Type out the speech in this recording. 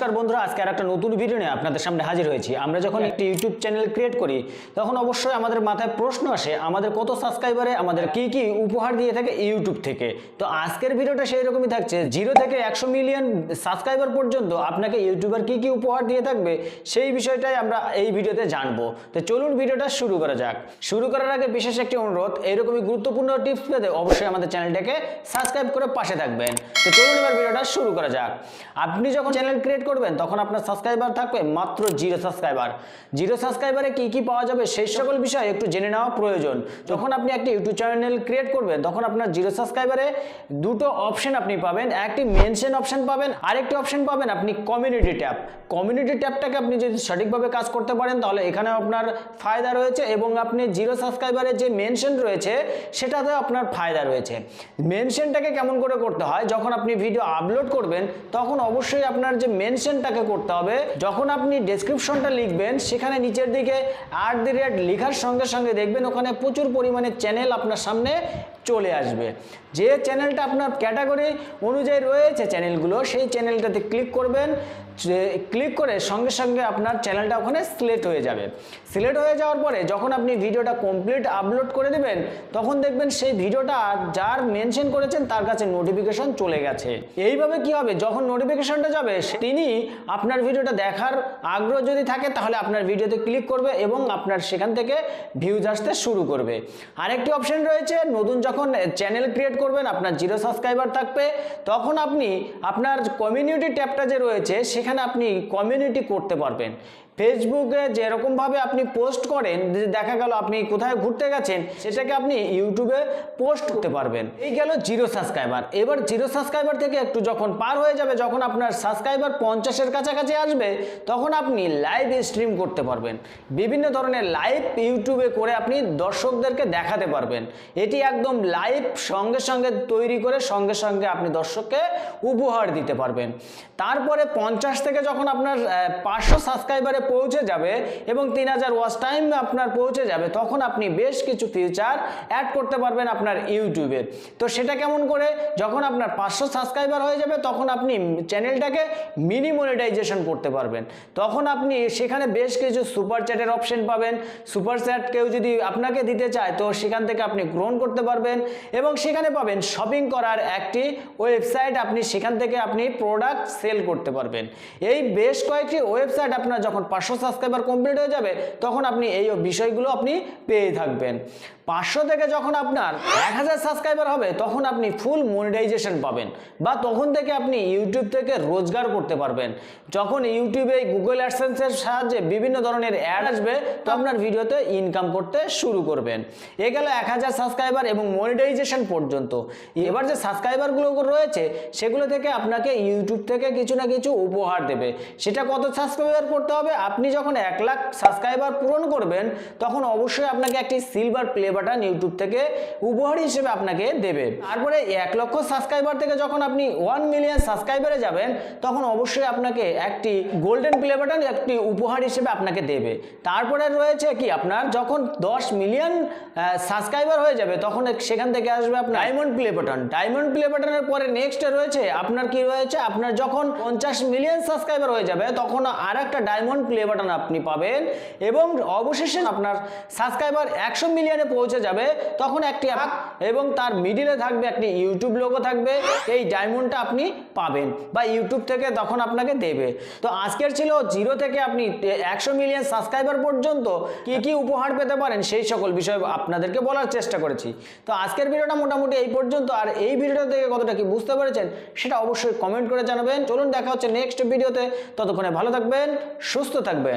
নমস্কার বন্ধুরা, আজকে আর একটা নতুন ভিডিও নিয়ে আপনাদের সামনে হাজির হয়েছি। আমরা যখন একটি ইউটিউব চ্যানেল ক্রিয়েট করি, তখন অবশ্যই আমাদের মাথায় প্রশ্ন আসে, আমাদের কত সাবস্ক্রাইবারে আমাদের কি কি উপহার দিয়ে থাকে ইউটিউব থেকে? তো আজকের ভিডিওটা সেই রকমই থাকছে জিরো থেকে একশো মিলিয়ন সাবস্ক্রাইবার পর্যন্ত আপনাকে ইউটিউবার কি কি উপহার দিয়ে থাকবে, সেই বিষয়টাই আমরা এই ভিডিওতে জানব। তো চলুন ভিডিওটা শুরু করা যাক। শুরু করার আগে বিশেষ একটি অনুরোধ এইরকমই গুরুত্বপূর্ণ টিপস পেতে অবশ্যই আমাদের চ্যানেলটাকে সাবস্ক্রাইব করে পাশে থাকবেন। তো চলুন এবার ভিডিওটা শুরু করা যাক। আপনি যখন চ্যানেল ক্রিয়েট করবেন, তখন আপনার সাবস্ক্রাইবার থাকবে মাত্র জিরো সাবস্ক্রাইবার জিরো সাবস্ক্রাইবারে কি কি পাওয়া যাবে সেই সকল বিষয় একটু জেনে নেওয়া প্রয়োজন। যখন আপনি একটি ইউটিউব চ্যানেল ক্রিয়েট করবেন, তখন আপনার জিরো সাবস্ক্রাইবারে দুটো অপশন আপনি পাবেন। একটি মেনশন অপশন পাবেন, আরেকটি অপশন পাবেন আপনি কমিউনিটি ট্যাব কমিউনিটি ট্যাবটাকে আপনি যদি সঠিকভাবে কাজ করতে পারেন, তাহলে এখানে আপনার ফায়দা রয়েছে এবং আপনি জিরো সাবস্ক্রাইবারের যে মেনশন রয়েছে, সেটাতেও আপনার ফায়দা রয়েছে। মেনশনটাকে কেমন করে করতে হয়, যখন আপনি ভিডিও আপলোড করবেন, তখন অবশ্যই আপনার যে মেনশনটাকে করতে হবে। যখন আপনি ডেসক্রিপশনটা লিখবেন, সেখানে নিচের দিকে আট দি রেট লেখার সঙ্গে সঙ্গে দেখবেন ওখানে প্রচুর পরিমাণে চ্যানেল আপনার সামনে চলে আসবে। যে চ্যানেলটা আপনার ক্যাটাগরি অনুযায়ী রয়েছে চ্যানেলগুলো সেই চ্যানেলটাতে ক্লিক করবেন। ক্লিক করে সঙ্গে সঙ্গে আপনার চ্যানেলটা ওখানে সিলেক্ট হয়ে যাবে। সিলেক্ট হয়ে যাওয়ার পরে যখন আপনি ভিডিওটা কমপ্লিট আপলোড করে দেবেন, তখন দেখবেন সেই ভিডিওটা যার মেনশন করেছেন, তার কাছে নোটিফিকেশন চলে গেছে। এইভাবে কি হবে? যখন নোটিফিকেশনটা যাবে সে- তিনি আপনার ভিডিওটা দেখার আগ্রহ যদি থাকে, তাহলে আপনার ভিডিওতে ক্লিক করবে এবং আপনার সেখান থেকে ভিউজ আসতে শুরু করবে। আরেকটি অপশন রয়েছে, নতুন যখন চ্যানেল ক্রিয়েট করবেন, আপনার জিরো সাবস্ক্রাইবার থাকবে, তখন আপনি আপনার কমিউনিটি ট্যাবটা যে রয়েছে, সেখানে আপনি কমিউনিটি করতে পারবেন। ফেসবুকে যেরকমভাবে আপনি পোস্ট করেন, যে দেখা গেল আপনি কোথায় ঘুরতে গেছেন, সেটাকে আপনি ইউটিউবে পোস্ট করতে পারবেন। এই গেল জিরো সাবস্ক্রাইবার এবার জিরো সাবস্ক্রাইবার থেকে একটু যখন পার হয়ে যাবে, যখন আপনার সাবস্ক্রাইবার পঞ্চাশের কাছাকাছি আসবে, তখন আপনি লাইভ স্ট্রিম করতে পারবেন। বিভিন্ন ধরনের লাইভ ইউটিউবে করে আপনি দর্শকদেরকে দেখাতে পারবেন। এটি একদম লাইভ সঙ্গে সঙ্গে তৈরি করে সঙ্গে সঙ্গে আপনি দর্শককে উপহার দিতে পারবেন। তারপরে পঞ্চাশ থেকে যখন আপনার পাঁচশো সাবস্ক্রাইবারে পৌঁছে যাবে এবং তিন হাজার ওয়াচ টাইম আপনার পৌঁছে যাবে, তখন আপনি বেশ কিছু ফিউচার অ্যাড করতে পারবেন আপনার ইউটিউবে তো সেটা কেমন করে? যখন আপনার পাঁচশো সাবস্ক্রাইবার হয়ে যাবে, তখন আপনি চ্যানেলটাকে মিনি মনিটাইজেশন করতে পারবেন। তখন আপনি সেখানে বেশ কিছু সুপার চ্যাটের অপশন পাবেন। সুপার চ্যাট কেউ যদি আপনাকে দিতে চায়, তো সেখান থেকে আপনি গ্রহণ করতে পারবেন এবং সেখানে পাবেন শপিং করার একটি ওয়েবসাইট আপনি সেখান থেকে আপনি প্রোডাক্ট সেল করতে পারবেন। এই বেশ কয়েকটি ওয়েবসাইট আপনার যখন পাঁচশো সাবস্ক্রাইবার কমপ্লিট হয়ে যাবে তখন আপনি এই বিষয়গুলো আপনি পেয়ে থাকবেন। পাঁচশো থেকে যখন আপনার এক হাজার সাবস্ক্রাইবার হবে, তখন আপনি ফুল মনিটাইজেশন পাবেন বা তখন থেকে আপনি ইউটিউব থেকে রোজগার করতে পারবেন। যখন ইউটিউবে গুগল অ্যাডসেন্সের সাহায্যে বিভিন্ন ধরনের অ্যাড আসবে, তো আপনার ভিডিওতে ইনকাম করতে শুরু করবেন। এ গেল এক হাজার সাবস্ক্রাইবার এবং মনিটাইজেশন পর্যন্ত। এবার যে সাবস্ক্রাইবারগুলো রয়েছে, সেগুলো থেকে আপনাকে ইউটিউব থেকে কিছু না কিছু উপহার দেবে। সেটা কত সাবস্ক্রাইবার করতে হবে? আপনি যখন এক লাখ সাবস্ক্রাইবার পূরণ করবেন, তখন অবশ্যই আপনাকে একটি সিলভার প্লে বাটন ইউটিউব থেকে উপহার হিসেবে আপনাকে দেবে। তারপরে এক লক্ষ সাবস্ক্রাইবার থেকে যখন আপনি ওয়ান মিলিয়ন সাবস্ক্রাইবারে যাবেন, তখন অবশ্যই আপনাকে একটি গোল্ডেন প্লে বাটন একটি উপহার হিসেবে আপনাকে দেবে। তারপরে রয়েছে কি? আপনার যখন দশ মিলিয়ন সাবস্ক্রাইবার হয়ে যাবে, তখন সেখান থেকে আসবে আপনার diamond play button diamond play বাটনের পরে নেক্সট রয়েছে, আপনার কি রয়েছে? আপনার যখন পঞ্চাশ মিলিয়ন সাবস্ক্রাইবার হয়ে যাবে, তখন আর একটা ডায়মন্ড প্লে বাটন আপনি পাবেন এবং অবশেষে আপনার সাবস্ক্রাইবার একশো মিলিয়নে পৌঁছে যাবে তখন একটি আঁক এবং তার মিডিলে থাকবে একটি ইউটিউব লোগো থাকবে এই ডায়মন্ডটা আপনি পাবেন বা ইউটিউব থেকে তখন আপনাকে দেবে। তো আজকের ছিল জিরো থেকে আপনি একশো মিলিয়ন সাবস্ক্রাইবার পর্যন্ত কি কি উপহার পেতে পারেন সেই সকল বিষয় আপনাদেরকে বলার চেষ্টা করেছি। তো আজকের ভিডিওটা মোটামুটি এই পর্যন্ত আর এই ভিডিওটা থেকে কতটা কি বুঝতে পেরেছেন সেটা অবশ্যই কমেন্ট করে জানাবেন। চলুন দেখা হচ্ছে নেক্সট ভিডিওতে ততক্ষণে ভালো থাকবেন সুস্থ থাকবেন।